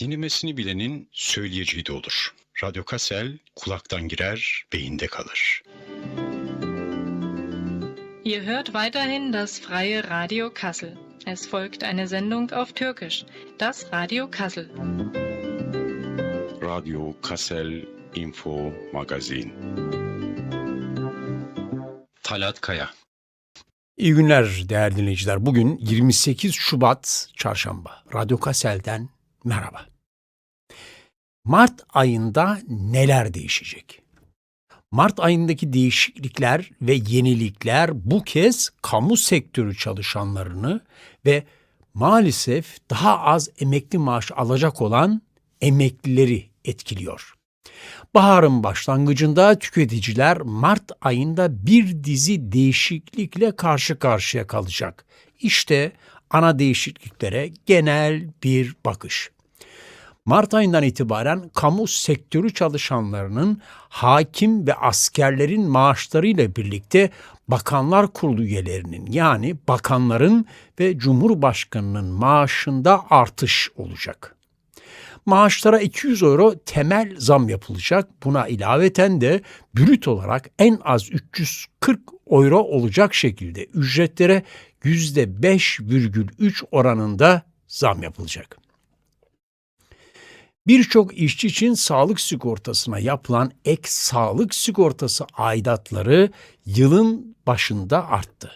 Dinlemesini bilenin söyleyeceği de olur. Radyo Kassel kulaktan girer, beyinde kalır. Ihr hört weiterhin das freie Radio Kassel. Es folgt eine Sendung auf Türkisch, das Radio Kassel. Radyo Kassel Info Magazin. Talat Kaya. İyi günler değerli dinleyiciler. Bugün 28 Şubat Çarşamba. Radyo Kassel'den merhaba. Mart ayında neler değişecek? Mart ayındaki değişiklikler ve yenilikler bu kez kamu sektörü çalışanlarını ve maalesef daha az emekli maaş alacak olan emeklileri etkiliyor. Baharın başlangıcında tüketiciler Mart ayında bir dizi değişiklikle karşı karşıya kalacak. İşte ana değişikliklere genel bir bakış. Mart ayından itibaren kamu sektörü çalışanlarının hakim ve askerlerin maaşlarıyla birlikte Bakanlar Kurulu üyelerinin yani bakanların ve Cumhurbaşkanının maaşında artış olacak. Maaşlara 200 euro temel zam yapılacak. Buna ilaveten de brüt olarak en az 340 euro olacak şekilde ücretlere %5,3 oranında zam yapılacak. Birçok işçi için sağlık sigortasına yapılan ek sağlık sigortası aidatları yılın başında arttı.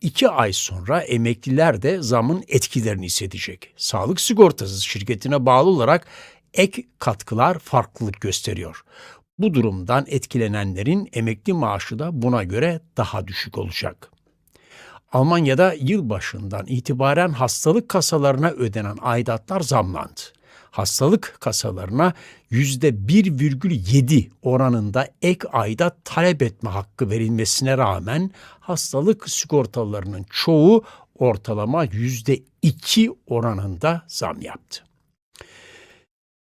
İki ay sonra emekliler de zamın etkilerini hissedecek. Sağlık sigortası şirketine bağlı olarak ek katkılar farklılık gösteriyor. Bu durumdan etkilenenlerin emekli maaşı da buna göre daha düşük olacak. Almanya'da yılbaşından itibaren hastalık kasalarına ödenen aidatlar zamlandı hastalık kasalarına %1,7 oranında ek ayda talep etme hakkı verilmesine rağmen hastalık sigortalarının çoğu ortalama %2 oranında zam yaptı.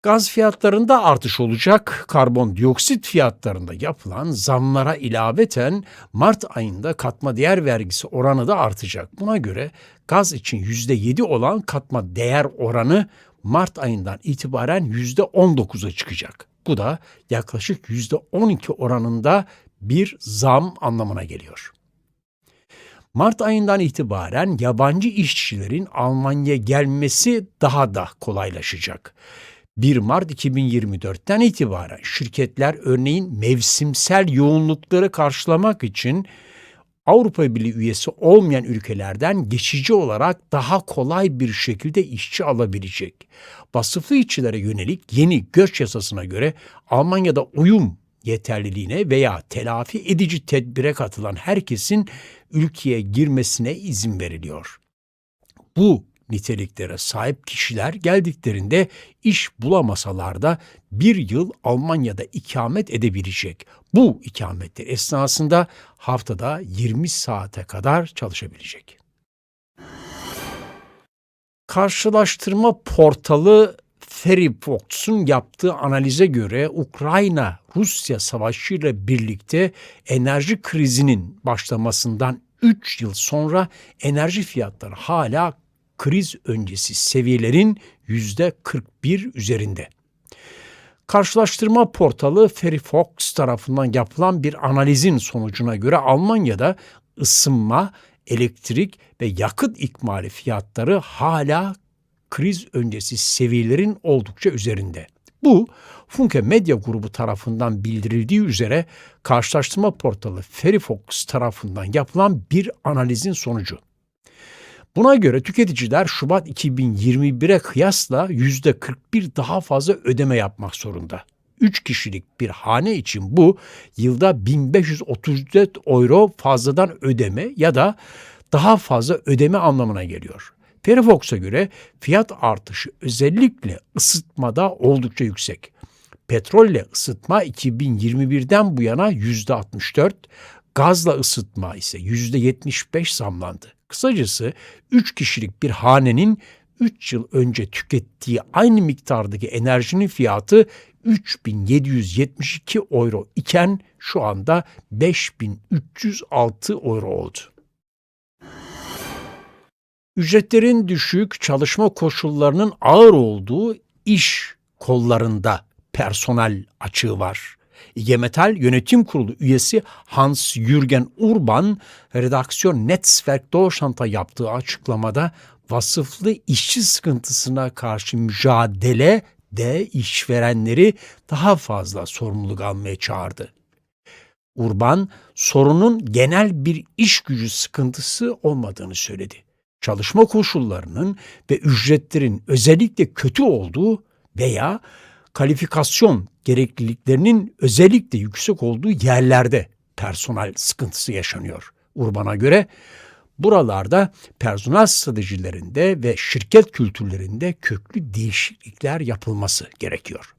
Gaz fiyatlarında artış olacak. Karbondioksit fiyatlarında yapılan zamlara ilaveten Mart ayında katma değer vergisi oranı da artacak. Buna göre gaz için %7 olan katma değer oranı Mart ayından itibaren %19'a çıkacak. Bu da yaklaşık %12 oranında bir zam anlamına geliyor. Mart ayından itibaren yabancı işçilerin Almanya'ya gelmesi daha da kolaylaşacak. 1 Mart 2024'ten itibaren şirketler örneğin mevsimsel yoğunlukları karşılamak için Avrupa Birliği üyesi olmayan ülkelerden geçici olarak daha kolay bir şekilde işçi alabilecek. Vasıflı işçilere yönelik yeni göç yasasına göre Almanya'da uyum yeterliliğine veya telafi edici tedbire katılan herkesin ülkeye girmesine izin veriliyor. Bu niteliklere sahip kişiler geldiklerinde iş bulamasalar da bir yıl Almanya'da ikamet edebilecek. Bu ikametler esnasında haftada 20 saate kadar çalışabilecek. Karşılaştırma portalı Ferryfox'un yaptığı analize göre Ukrayna-Rusya savaşıyla birlikte enerji krizinin başlamasından 3 yıl sonra enerji fiyatları hala kriz öncesi seviyelerin %41 üzerinde. Karşılaştırma portalı Ferryfox tarafından yapılan bir analizin sonucuna göre Almanya'da ısınma, elektrik ve yakıt ikmali fiyatları hala kriz öncesi seviyelerin oldukça üzerinde. Bu Funke Medya Grubu tarafından bildirildiği üzere karşılaştırma portalı Ferryfox tarafından yapılan bir analizin sonucu. Buna göre tüketiciler Şubat 2021'e kıyasla %41 daha fazla ödeme yapmak zorunda. 3 kişilik bir hane için bu yılda 1534 euro fazladan ödeme ya da daha fazla ödeme anlamına geliyor. Perifox'a göre fiyat artışı özellikle ısıtmada oldukça yüksek. Petrolle ısıtma 2021'den bu yana %64, gazla ısıtma ise %75 zamlandı. Kısacası 3 kişilik bir hanenin 3 yıl önce tükettiği aynı miktardaki enerjinin fiyatı 3772 euro iken şu anda 5306 euro oldu. Ücretlerin düşük, çalışma koşullarının ağır olduğu iş kollarında personel açığı var. IG Yönetim Kurulu üyesi Hans Jürgen Urban, redaksiyon Netzwerk Deutschland'a yaptığı açıklamada vasıflı işçi sıkıntısına karşı mücadele de işverenleri daha fazla sorumluluk almaya çağırdı. Urban, sorunun genel bir iş gücü sıkıntısı olmadığını söyledi. Çalışma koşullarının ve ücretlerin özellikle kötü olduğu veya kalifikasyon gerekliliklerinin özellikle yüksek olduğu yerlerde personel sıkıntısı yaşanıyor. Urban'a göre buralarda personel stratejilerinde ve şirket kültürlerinde köklü değişiklikler yapılması gerekiyor.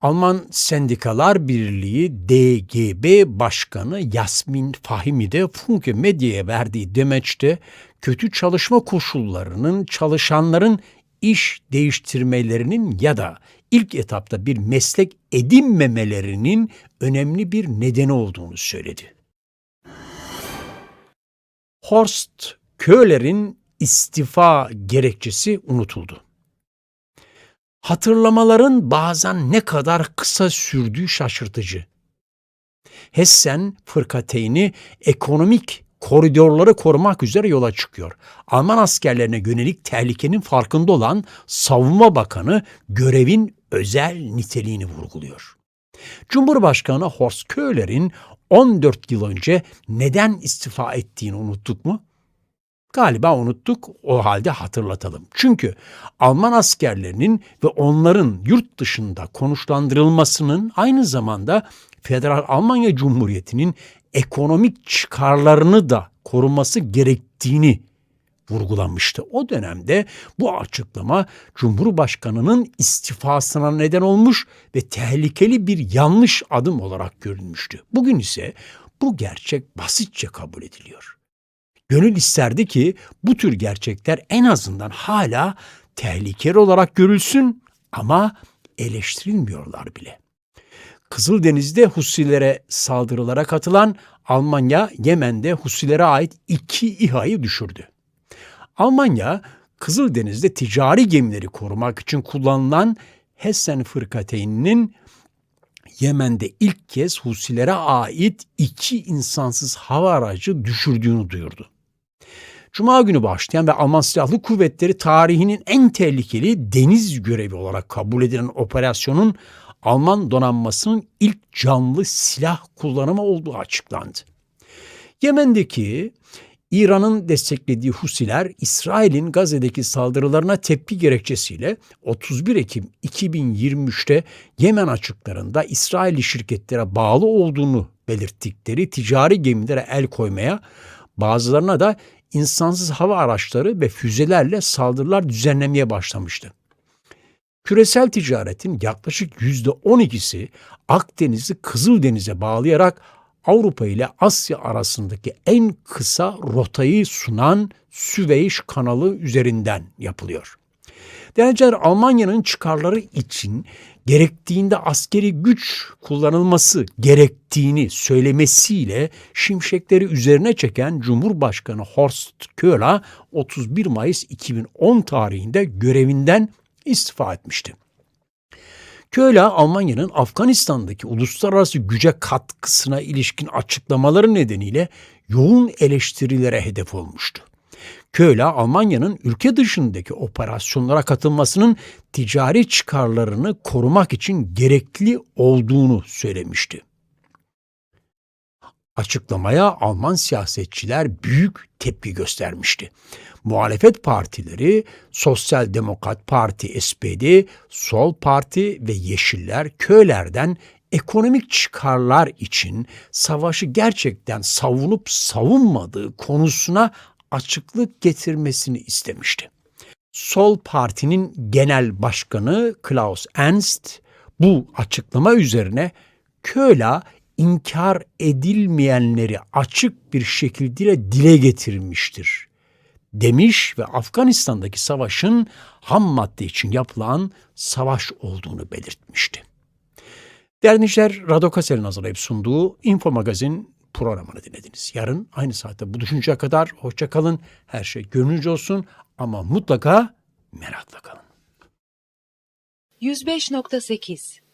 Alman Sendikalar Birliği DGB Başkanı Yasmin Fahimi de Funke Medya'ya verdiği demeçte kötü çalışma koşullarının çalışanların iş değiştirmelerinin ya da ilk etapta bir meslek edinmemelerinin önemli bir nedeni olduğunu söyledi. Horst Köhler'in istifa gerekçesi unutuldu. Hatırlamaların bazen ne kadar kısa sürdüğü şaşırtıcı. Hessen fırkateyni ekonomik koridorları korumak üzere yola çıkıyor. Alman askerlerine yönelik tehlikenin farkında olan Savunma Bakanı görevin özel niteliğini vurguluyor. Cumhurbaşkanı Horst Köhler'in 14 yıl önce neden istifa ettiğini unuttuk mu? Galiba unuttuk, o halde hatırlatalım. Çünkü Alman askerlerinin ve onların yurt dışında konuşlandırılmasının aynı zamanda Federal Almanya Cumhuriyeti'nin ekonomik çıkarlarını da koruması gerektiğini vurgulanmıştı. O dönemde bu açıklama Cumhurbaşkanı'nın istifasına neden olmuş ve tehlikeli bir yanlış adım olarak görülmüştü. Bugün ise bu gerçek basitçe kabul ediliyor. Gönül isterdi ki bu tür gerçekler en azından hala tehlikeli olarak görülsün ama eleştirilmiyorlar bile. Kızıldeniz'de Husilere saldırılara katılan Almanya, Yemen'de Husilere ait iki İHA'yı düşürdü. Almanya, Kızıldeniz'de ticari gemileri korumak için kullanılan Hessen fırkateyninin Yemen'de ilk kez Husilere ait iki insansız hava aracı düşürdüğünü duyurdu. Cuma günü başlayan ve Alman Silahlı Kuvvetleri tarihinin en tehlikeli deniz görevi olarak kabul edilen operasyonun Alman donanmasının ilk canlı silah kullanımı olduğu açıklandı. Yemen'deki İran'ın desteklediği Husiler, İsrail'in Gazze'deki saldırılarına tepki gerekçesiyle 31 Ekim 2023'te Yemen açıklarında İsrailli şirketlere bağlı olduğunu belirttikleri ticari gemilere el koymaya, bazılarına da insansız hava araçları ve füzelerle saldırılar düzenlemeye başlamıştı. Küresel ticaretin yaklaşık %12'si Akdeniz'i Kızıldeniz'e bağlayarak Avrupa ile Asya arasındaki en kısa rotayı sunan Süveyş kanalı üzerinden yapılıyor. Deneyiciler Almanya'nın çıkarları için gerektiğinde askeri güç kullanılması gerektiğini söylemesiyle şimşekleri üzerine çeken Cumhurbaşkanı Horst Köhler 31 Mayıs 2010 tarihinde görevinden istifa etmişti. Köhler Almanya'nın Afganistan'daki uluslararası güce katkısına ilişkin açıklamaları nedeniyle yoğun eleştirilere hedef olmuştu. Köhler Almanya'nın ülke dışındaki operasyonlara katılmasının ticari çıkarlarını korumak için gerekli olduğunu söylemişti. Açıklamaya Alman siyasetçiler büyük tepki göstermişti. Muhalefet partileri Sosyal Demokrat Parti SPD, Sol Parti ve Yeşiller köylerden ekonomik çıkarlar için savaşı gerçekten savunup savunmadığı konusuna açıklık getirmesini istemişti. Sol Parti'nin genel başkanı Klaus Ernst bu açıklama üzerine Köhler inkar edilmeyenleri açık bir şekilde dile getirmiştir demiş ve Afganistan'daki savaşın ham madde için yapılan savaş olduğunu belirtmişti. Değerli dinleyiciler, Radyo Kasel'in hazırlayıp sunduğu Info Magazin programını dinlediniz. Yarın aynı saatte buluşuncaya kadar hoşça kalın. Her şey gönlünüzce olsun ama mutlaka merakla kalın. 105.8